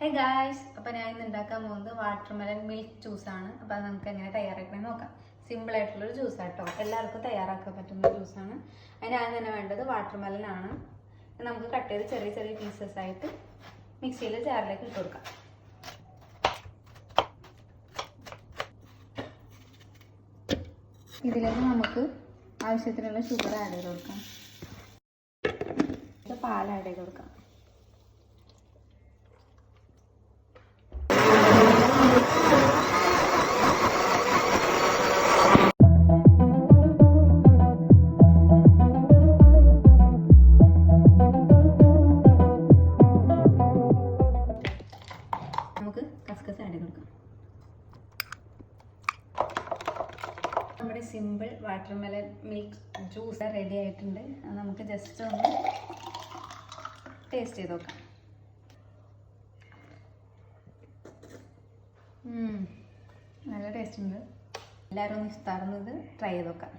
Hey guys അപ്പോൾ ഞാൻ ഇന്ന് ഉണ്ടാക്കാൻ പോകുന്നത് വാട്ടർമെലൻ മിൽക്ക് ജ്യൂസാണ് അപ്പോൾ അത് നമുക്ക് എങ്ങനെ തയ്യാറാക്കണമെന്ന് നോക്കാം. സിമ്പിൾ ആയിട്ടുള്ളൊരു ജ്യൂസാണ് കേട്ടോ എല്ലാവർക്കും തയ്യാറാക്കാൻ പറ്റുന്ന ജ്യൂസാണ് അതിന് ആദ്യം തന്നെ വേണ്ടത് വാട്ടർമെലൻ ആണ്. നമുക്ക് കട്ട് ചെയ്ത് ചെറിയ ചെറിയ പീസസ് ആയിട്ട് മിക്സിയിൽ ജാറിലേക്ക് ഇട്ട് കൊടുക്കാം. ഇതിലേക്ക് നമുക്ക് ആവശ്യത്തിനുള്ള ഷുഗർ ആഡ് ചെയ്ത് കൊടുക്കാം. പാൽ ആഡ് ചെയ്ത് കൊടുക്കാം. നമുക്ക് കസ്കസ് ആഡ് കൊടുക്കാം. നമ്മുടെ simple watermelon milk juice ready ആയിട്ടുണ്ട്. അത് നമുക്ക് ജസ്റ്റ് ഒന്ന് ടേസ്റ്റ് ചെയ്ത് നോക്കാം. നല്ല ടേസ്റ്റ് ഉണ്ട്. എല്ലാവരും ഒന്ന് ട്രൈ ചെയ്ത് നോക്കാം.